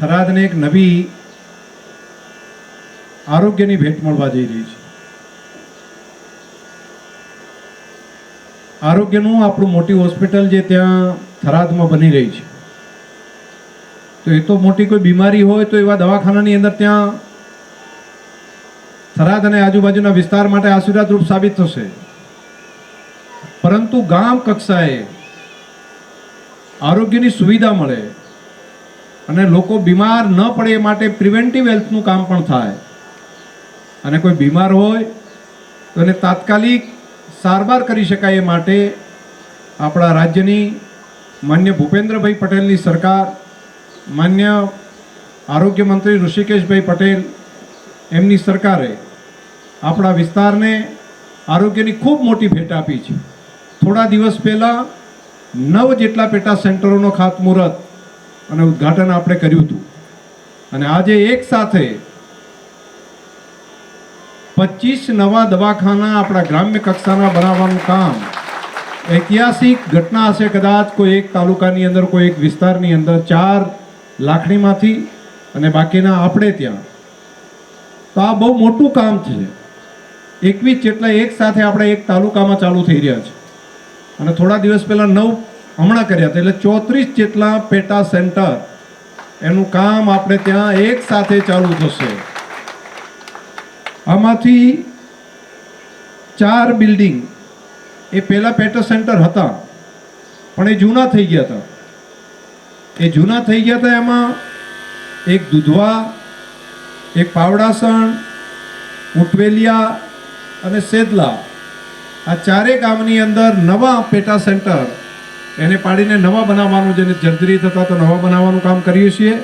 થરાદને એક નવી આરોગ્યની ભેટ મળવા જઈ રહી છે. આરોગ્યનું આપણું મોટી હોસ્પિટલ જે ત્યાં થરાદમાં બની રહી છે. તો એ તો મોટી કોઈ બીમારી હોય તો એવા દવાખાનાની અંદર ત્યાં થરાદ અને આજુબાજુના વિસ્તાર માટે આશીર્વાદરૂપ સાબિત થશે. પરંતુ ગામ કક્ષાએ આરોગ્યની સુવિધા મળે અને લોકો બીમાર ન પડે એ માટે પ્રિવેન્ટિવ હેલ્થનું કામ પણ થાય. અને કોઈ બીમાર હોય તો એને તાત્કાલિક સારવાર કરી શકાય એ માટે આપણા રાજ્યની માન્ય ભૂપેન્દ્રભાઈ પટેલની સરકાર, માન્ય આરોગ્ય મંત્રી ઋષિકેશભાઈ પટેલ એમની સરકારે આપણા વિસ્તારને આરોગ્યની ખૂબ મોટી ભેટ આપી છે. થોડા દિવસ પહેલાં નવ જેટલા પેટા સેન્ટરોનો ખાતમુહૂર્ત અને ઉદ્ઘાટન આપણે કર્યું હતું. અને આજે એક સાથે પચીસ નવા દવાખાના આપણા ગ્રામ્ય કક્ષાના બનાવવાનું કામ. ઐતિહાસિક ઘટના હશે કદાચ, કોઈ એક તાલુકાની અંદર, કોઈ એક વિસ્તારની અંદર, ચાર લાખણીમાંથી અને બાકીના આપણે ત્યાં. તો આ બહુ મોટું કામ છે. એકવીસ જેટલા એક સાથે આપણે એક તાલુકામાં ચાલુ થઈ રહ્યા છે. અને થોડા દિવસ પહેલાં નવ હમણાં કર્યા હતા. એટલે ચોત્રીસ જેટલા પેટા સેન્ટર, એનું કામ આપણે ત્યાં એક સાથે ચાલુ થશે. આમાંથી ચાર બિલ્ડિંગ એ પહેલાં પેટા સેન્ટર હતા, પણ એ જૂના થઈ ગયા હતા. એ જૂના થઈ ગયા હતા એમાં એક દુધવા, એક પાવડાસણ, ઉટવેલિયા અને સેદલા. આ ચારેય ગામની અંદર નવા પેટા સેન્ટર એને પાડીને નવા બનાવવાનું જેને જર્જરી હતા તો નવા બનાવવાનું કામ કરીએ છીએ.